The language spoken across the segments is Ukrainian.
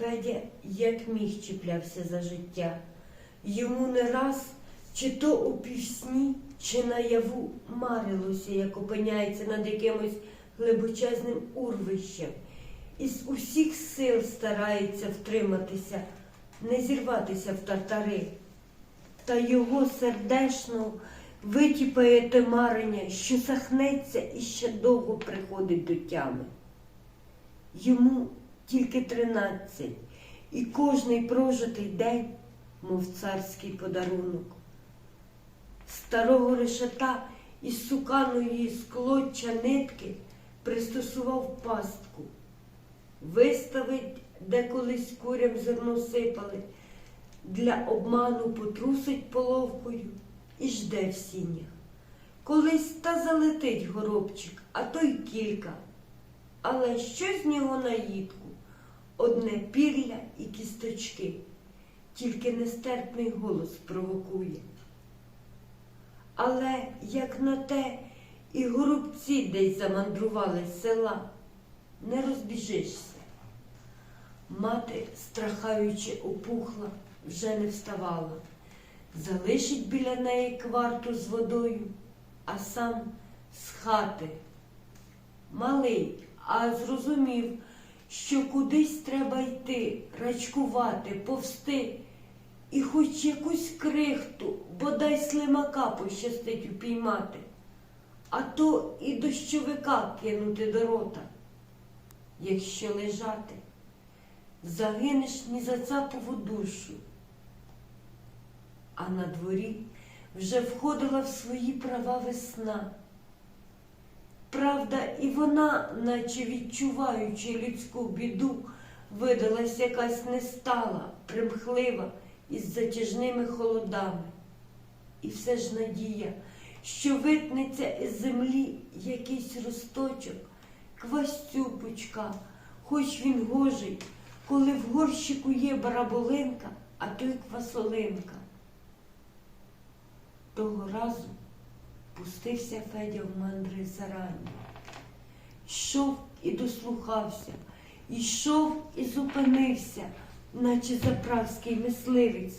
Федя як міг чіплявся за життя. Йому не раз, чи то у півсні, чи наяву марилося, як опиняється над якимось глибочезним урвищем. Із усіх сил старається втриматися, не зірватися в тартари. Та його сердечно витіпає те марення, що сахнеться і ще довго приходить до тями. Йому тільки тринадцять, і кожний прожитий день, мов царський подарунок. Старого решета із суканої склоччя нитки пристосував пастку, виставить, де колись курям зерно сипали, для обману потрусить половкою і жде в сінях. Колись та залетить горобчик, а то й кілька. Але що з нього наїдку? Одне пір'я і кісточки, тільки нестерпний голос провокує. Але як на те, і горобці десь замандрували села, не розбіжишся. Мати, страхаючи, опухла, вже не вставала, залишить біля неї кварту з водою, а сам з хати. Малий, а зрозумів, що кудись треба йти, рачкувати, повсти, і хоч якусь крихту, бодай слимака пощастить упіймати, а то і дощовика кинути до рота. Якщо лежати, загинеш ні за цапову душу. А на дворі вже входила в свої права весна. Правда, і вона, наче відчуваючи людську біду, видалась якась нестала, примхлива із затяжними холодами. І все ж надія, що витнеться із землі якийсь росточок, квастюпочка, хоч він гожий, коли в горщику є бараболинка, а то й квасолинка. Того разу пустився Федя в мандри зарані. Йшов і дослухався, йшов і зупинився, наче заправський мисливець.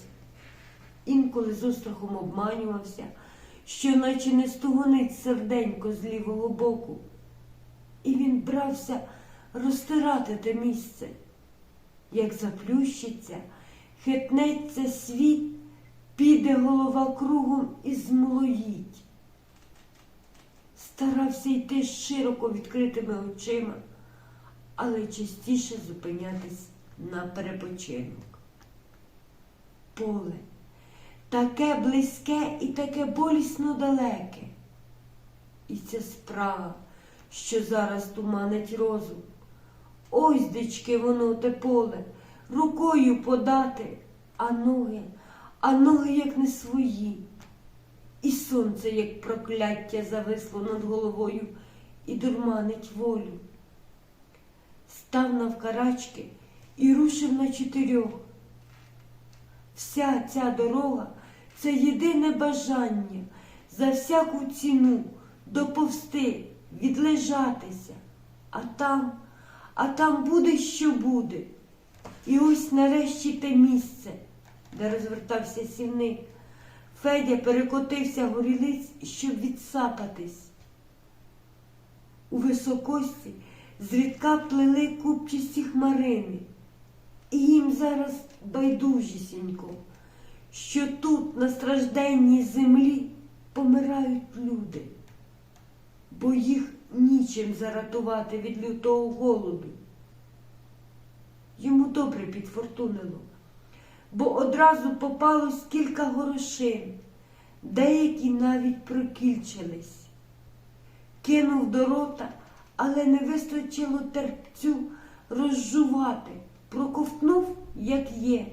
Інколи з острахом обманювався, що наче не стогонить серденько з лівого боку. І він брався розтирати те місце. Як заплющиться, хитнеться світ, піде голова кругом і змолоїть старався йти широко відкритими очима, але частіше зупинятись на перепочинок. Поле таке близьке і таке болісно далеке. І ця спрага, що зараз туманить розум. Ось, дички, воно те поле, рукою подати, а ноги, а ноги як не свої. І сонце, як прокляття, зависло над головою і дурманить волю. Став навкарачки і рушив на чотирьох. Вся ця дорога це єдине бажання за всяку ціну доповсти, відлежатися, а там, а там буде, що буде. І ось нарешті те місце, де розвертався сівник. Федя перекотився горілиць, щоб відсапатись. У високості зрідка плели купчасті хмарини, і їм зараз байдужісінько, що тут, на стражденній землі, помирають люди, бо їх нічим заратувати від лютого голоду. Йому добре підфортунило бо одразу попалось кілька горошин, деякі навіть прокільчились. Кинув до рота, але не вистачило терпцю розжувати, проковтнув, як є.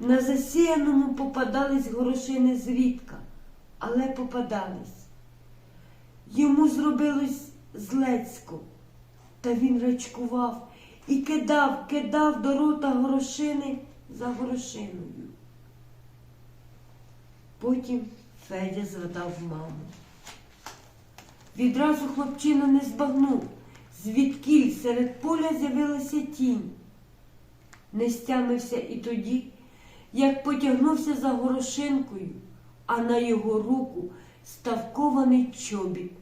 На засіяному попадались горошини зрідка, але попадались. Йому зробилось злецько, та він рачкував і кидав, кидав до рота горошини за горошиною. Потім Федя згадав маму. Відразу хлопчина не збагнув, звідкіль серед поля з'явилася тінь. не стямився і тоді, як потягнувся за горошинкою, а на його руку став кований чобіт,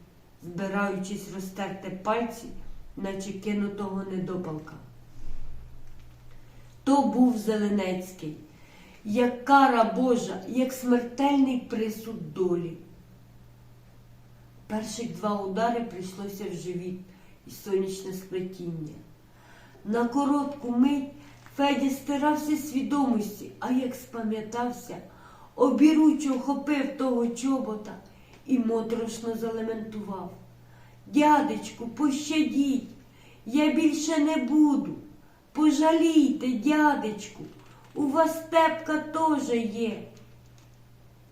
збираючись розтерти пальці, наче кинутого недопалка. То був Зеленецький, як кара Божа, як смертельний присуд долі. Перших два удари прийшлося в живіт і сонячне сплетіння. На коротку мить Федя стирався свідомості, а як спам'ятався, обіруче охопив того чобота і моторошно залементував. Дядечку, пощадіть, я більше не буду. Пожалійте, дядечку, у вас степка теж є.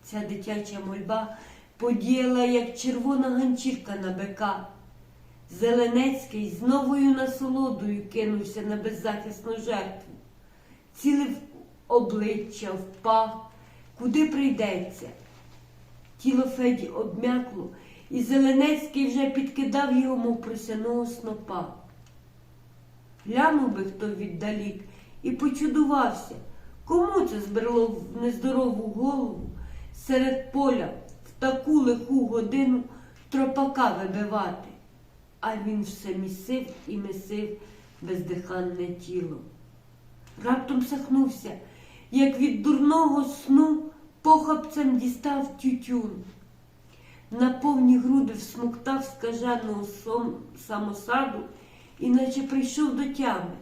Ця дитяча мольба подіяла, як червона ганчірка на бика. Зеленецький з новою насолодою кинувся на беззахисну жертву, цілив обличчя, впав, куди прийдеться. Тіло Феді обмякло, і Зеленецький вже підкидав його, мов просяного снопа. Глянув би хто віддалік і почудувався, кому це збрело в нездорову голову серед поля в таку лиху годину тропака вибивати. А він все місив і місив бездиханне тіло. Раптом сахнувся, як від дурного сну похапцем дістав тютюн. На повні груди всмоктав скаженого самосаду і наче прийшов до тями.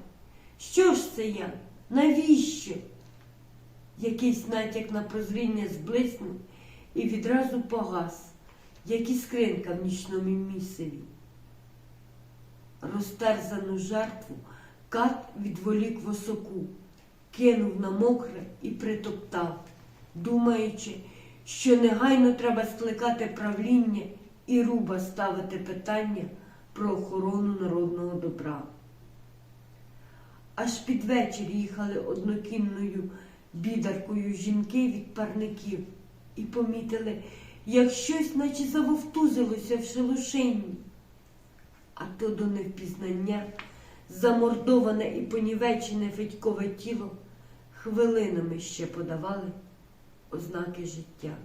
Що ж це я? Навіщо? Якийсь натяк на прозріння зблиснув і відразу погас, як іскринка в нічному місиві. Розтерзану жертву кат відволік в осоку, кинув на мокре і притоптав, думаючи, що негайно треба скликати правління і руба ставити питання про охорону добра. Аж під вечір їхали однокінною бідаркою жінки від парників і помітили, як щось, наче завовтузилося в шелушині. А то до невпізнання замордоване і понівечене Федькове тіло хвилинами ще подавали ознаки життя.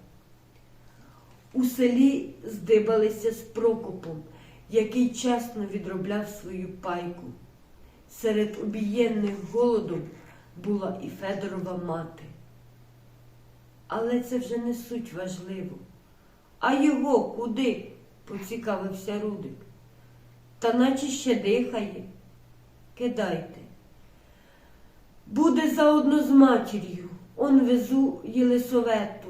У селі здибалися з Прокопом, який чесно відробляв свою пайку. Серед обієнних голодом була і Федорова мати. Але це вже не суть важливо. А його куди? поцікавився Рудик. Та наче ще дихає. Кидайте. Буде заодно з матір'ю. Он везу Єлисовету.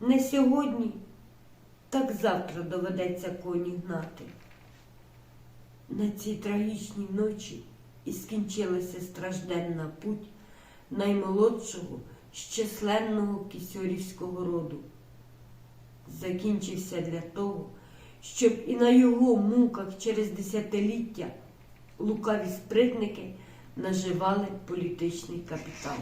Не сьогодні, так завтра доведеться коні гнати. На цій трагічній ночі і скінчилася стражденна путь наймолодшого з численного кісьорівського роду. Закінчився для того, щоб і на його муках через десятиліття лукаві спритники наживали політичний капітал.